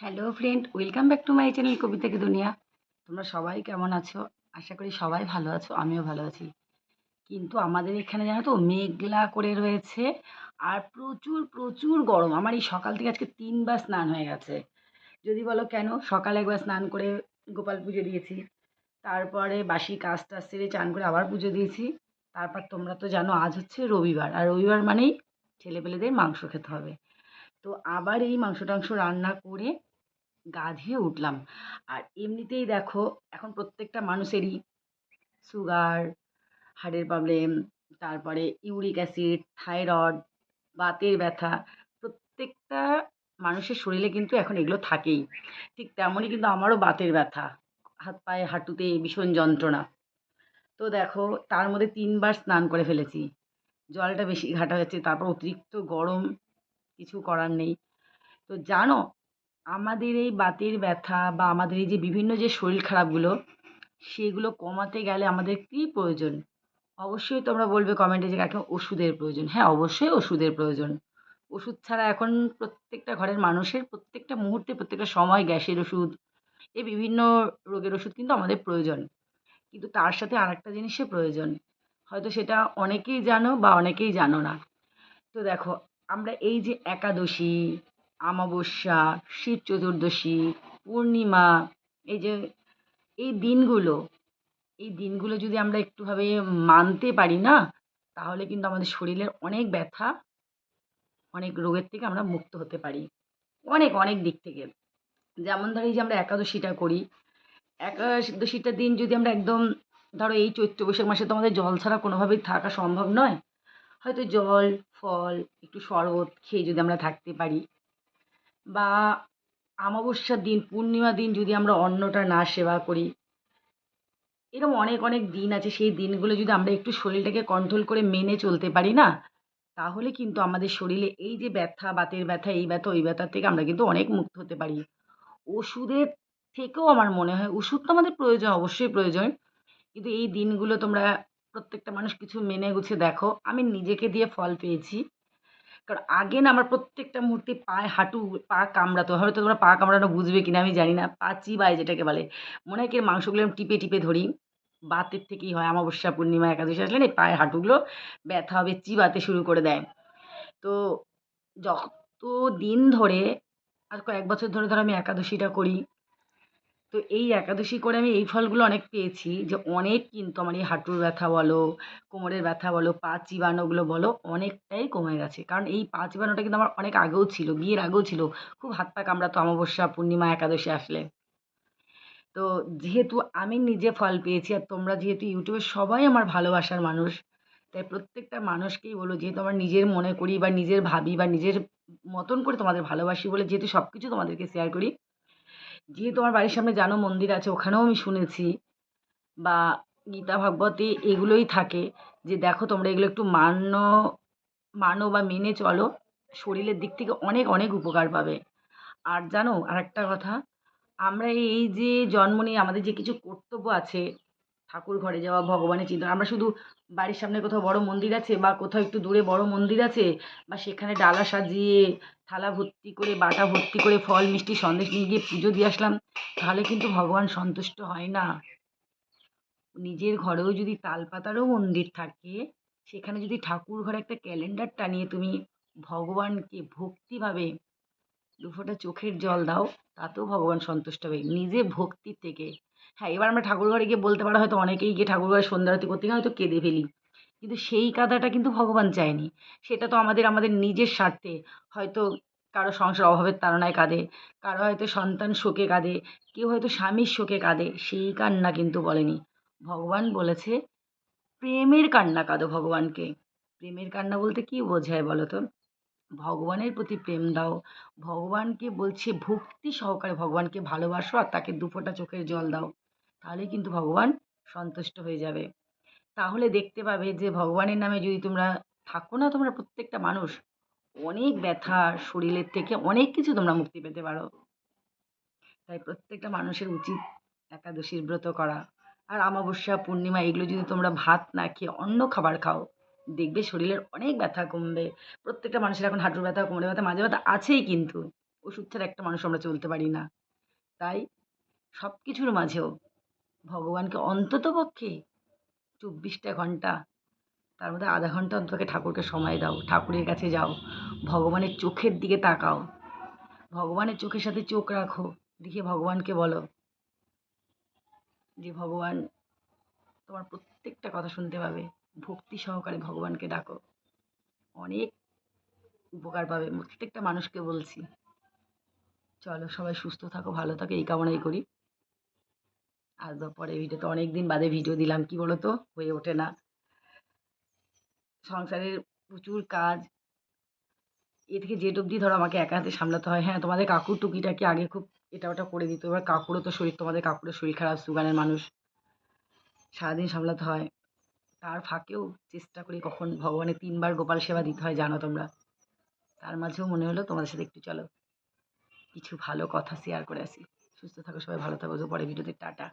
Hello friend welcome back to my channel কবিতা কি দুনিয়া তোমরা সবাই কেমন আছো? আশা করি সবাই ভালো আছো, আমিও ভালো আছি। কিন্তু আমাদের এখানে জানো তো, মেঘলা করে রয়েছে আর প্রচুর প্রচুর গরম। আমার এই সকাল থেকে আজকে তিনবার স্নান হয়ে গেছে। যদি বলো কেন? সকালে একবার স্নান করে গোপাল পুজো দিয়েছি। তারপরে বাসি কাজ টাজ সেরে চান করে আবার পুজো দিয়েছি। তারপর তোমরা তো জানো, আজ হচ্ছে রবিবার। আর রবিবার মানেই ছেলেপেলেদের মাংস খেতে হবে। তো আবার এই মাংস টাংস রান্না করে গা উঠলাম। আর এমনিতেই দেখো, এখন প্রত্যেকটা মানুষেরই সুগার হার্টের প্রবলেম তারপরে ইউরিক অ্যাসিড থাইরয়েড বাতের ব্যথা, প্রত্যেকটা মানুষের শরীরে কিন্তু এখন এগুলো থাকেই। ঠিক তেমনই কিন্তু আমারও বাতের ব্যথা, হাত পায়ে হাঁটুতে ভীষণ যন্ত্রণা। তো দেখো, তার মধ্যে তিনবার স্নান করে ফেলেছি। জলটা বেশি ঘাটা হয়েছে তারপর অতিরিক্ত গরম কিছু করার নেই। তো জানো আমাদের এই বাতের ব্যথা বা আমাদের এই যে বিভিন্ন যে শরীর খারাপগুলো, সেগুলো কমাতে গেলে আমাদের কী প্রয়োজন? অবশ্যই তোমরা বলবে কমেন্টে যে কাকে ওষুধের প্রয়োজন। হ্যাঁ অবশ্যই ওষুধের প্রয়োজন। ওষুধ ছাড়া এখন প্রত্যেকটা ঘরের মানুষের প্রত্যেকটা মুহূর্তে, প্রত্যেকটা সময় গ্যাসের ওষুধ এই বিভিন্ন রোগের ওষুধ কিন্তু আমাদের প্রয়োজন। কিন্তু তার সাথে আরেকটা জিনিসের প্রয়োজন। হয়তো সেটা অনেকেই জানো বা অনেকেই জানো না। তো দেখো, আমরা এই যে একাদশী আমাবস্যা শিব চতুর্দশী, পূর্ণিমা, এই যে এই দিনগুলো এই দিনগুলো যদি আমরা একটুভাবে মানতে পারি না, তাহলে কিন্তু আমাদের শরীরের অনেক ব্যথা, অনেক রোগের থেকে আমরা মুক্ত হতে পারি। অনেক অনেক দিক থেকে। যেমন ধরো এই যে আমরা একাদশীটা করি একাদশীটার দিন যদি আমরা একদম ধরো এই চৈত্র বৈশাখ মাসে তো আমাদের জল ছাড়া কোনোভাবেই থাকা সম্ভব নয়। হয়তো জল, ফল, একটু শরবত খেয়ে যদি আমরা থাকতে পারি। বা আমাবস্যার দিন, পূর্ণিমার দিন যদি আমরা অন্নটা না সেবা করি, এরকম অনেক অনেক দিন আছে, সেই দিনগুলো যদি আমরা একটু শরীরটাকে কন্ট্রোল করে মেনে চলতে পারি না, তাহলে কিন্তু আমাদের শরীরে এই যে ব্যথা, বাতের ব্যথা, এই ব্যথা, ওই ব্যথার থেকে আমরা কিন্তু অনেক মুক্ত হতে পারি। ওষুধের থেকেও আমার মনে হয়, ওষুধ তো আমাদের প্রয়োজন, অবশ্যই প্রয়োজন, কিন্তু এই দিনগুলো তোমরা প্রত্যেকটা মানুষ কিছু মেনে গুছিয়ে দেখো। আমি নিজেকে দিয়ে ফল পেয়েছি। কারণ আগে না আমার প্রত্যেকটা মুহূর্তে পায়ে হাঁটু, পা কামড়াতো। হয়তো তোমরা পা কামড়ানো বুঝবে কিনা আমি জানি না। পা চিবায় যেটাকে বলে। মনে হয় কি মাংসগুলো আমি টিপে টিপে ধরি। বাতের থেকেই হয় অমাবস্যা, পূর্ণিমা, একাদশী আসলে এই পায়ের হাঁটুগুলো ব্যথা হবে, চিবাতে শুরু করে দেয়। তো যত দিন ধরে, আর কয়েক বছর ধরে ধরো আমি একাদশীটা করি তো এই একাদশী করে আমি এই ফলগুলো অনেক পেয়েছি যে অনেক কিন্তু আমার এই হাঁটুর ব্যথা বলো, কোমরের ব্যথা বলো, পা চিবানোগুলো বলো অনেকটাই কমে গেছে। কারণ এই পা চিবানোটা কিন্তু আমার অনেক আগেও ছিল, বিয়ের আগেও ছিল। খুব হাত পা কামড়াতো অমাবস্যা, পূর্ণিমা, একাদশী আসলে। তো যেহেতু আমি নিজে ফল পেয়েছি আর তোমরা যেহেতু ইউটিউবে সবাই আমার ভালোবাসার মানুষ, তাই প্রত্যেকটা মানুষকেই বলো যেহেতু আমার নিজের মনে করি বা নিজের ভাবি বা নিজের মতন করে তোমাদের ভালোবাসি বলে যেহেতু সব কিছু তোমাদেরকে শেয়ার করি যেহেতু আমার বাড়ির সামনে জানো মন্দির আছে, ওখানেও আমি শুনেছি। বা গীতা, ভাগবতে এগুলোই থাকে। যে দেখো তোমরা এগুলো একটু মান্য, মানো বা মেনে চলো, শরীরের দিক থেকে অনেক অনেক উপকার পাবে। আর জানো আর একটা কথা, আমরা এই যে জন্ম নিয়ে আমাদের যে কিছু কর্তব্য আছে ঠাকুর ঘরে যাওয়া ভগবানের চিন্তা। আমরা শুধু বাড়ির সামনে কোথাও বড় মন্দির আছে বা কোথাও একটু দূরে বড় মন্দির আছে বা সেখানে ডালা সাজিয়ে থালা ভর্তি করে, বাটা ভর্তি করে, ফল, মিষ্টি, সন্দেশ নিয়ে গিয়ে পুজো দিয়ে আসলাম, তাহলে কিন্তু ভগবান সন্তুষ্ট হয় না। নিজের ঘরেও যদি তালপাতারও মন্দির থাকে, সেখানে যদি ঠাকুর ঘরে একটা ক্যালেন্ডার টানিয়ে তুমি ভগবানকে ভক্তিভাবে দুফোঁটা চোখের জল দাও, তাতেও ভগবান সন্তুষ্ট হবে। নিজে ভক্তির থেকে। হ্যাঁ এবার আমরা ঠাকুর ঘরে গিয়ে বলতে পারো হয়তো অনেকেই গিয়ে ঠাকুর ঘরে সন্ধ্যা আরতি করতে গিয়ে হয়তো কেঁদে ফেলি। কিন্তু সেই কাঁদাটা কিন্তু ভগবান চায়নি। সেটা তো আমাদের আমাদের নিজের স্বার্থে। হয়তো কারও সংসার অভাবের তাড়নায় কাঁদে, কারও হয়তো সন্তান শোকে কাঁদে, কেউ হয়তো স্বামীর শোকে কাঁদে, সেই কান্না কিন্তু বলেনি। ভগবান বলেছে, প্রেমের কান্না কাঁদো ভগবানকে। প্রেমের কান্না বলতে কী বোঝায় বলো তো? ভগবানের প্রতি প্রেম দাও। ভগবানকে বলছে, ভক্তি সহকারে ভগবানকে ভালোবাসো আর তাকে দুফোঁটা চোখের জল দাও। তাহলেই কিন্তু ভগবান সন্তুষ্ট হয়ে যাবে। তাহলে দেখতে পাবে যে ভগবানের নামে যদি তোমরা থাকো না, তোমরা প্রত্যেকটা মানুষ, অনেক ব্যথা শরীরের থেকে অনেক কিছু তোমরা মুক্তি পেতে পারো। তাই প্রত্যেকটা মানুষের উচিত একাদশীর ব্রত করা। আর অমাবস্যা, পূর্ণিমা, এগুলো যদি তোমরা ভাত না খেয়ে অন্য খাবার খাও দেখবে শরীরের অনেক ব্যথা কমবে। প্রত্যেকটা মানুষের এখন হাঁটুর ব্যথা কোমরে ব্যথা মাঝে ব্যথা আছেই কিন্তু। ওষুধ ছাড়া একটা মানুষ আমরা চলতে পারি না। তাই সব কিছুর মাঝেও ভগবানকে অন্ততপক্ষে চব্বিশটা ঘণ্টা, তার মধ্যে আধা ঘণ্টা অন্তত ঠাকুরকে সময় দাও। ঠাকুরের কাছে যাও। ভগবানের চোখের দিকে তাকাও। ভগবানের চোখের সাথে চোখ রাখো। দেখে ভগবানকে বলো যে, ভগবান, তোমার প্রত্যেকটা কথা শুনতে পাবে। ভক্তি সহকারে ভগবানকে ডাকো। অনেক উপকার পাবে। প্রত্যেকটা মানুষকে বলছি। চলো সবাই সুস্থ থাকো, ভালো থাকো, এই কামনাই করি। আর পরে ভিডিওতে অনেক দিন বাদে ভিডিও দিলাম, কি বলো তো হয়ে ওঠে না। সংসারের প্রচুর কাজ। এ থেকে জেড অবধি ধরো আমাকে একা হাতে সামলাতে হয়। হ্যাঁ তোমাদের কাকুর টুকিটাকি আগে খুব এটা ওটা করে দিত। এবার কাকুরও তো শরীর, তোমাদের কাকুরের শরীর খারাপ সুগারের মানুষ। সারাদিন সামলাতে হয়। তার ফাঁকেও চেষ্টা করি কখন ভগবানের তিনবার গোপাল সেবা দিতে হয়, জানো তোমরা। তার মাঝেও মনে হলো, তোমাদের সাথে একটু চলো। কিছু ভালো কথা শেয়ার করে আসি। সুস্থ থাকো সবাই, ভালো থাকো। পরে ভিডিওতে টাটা।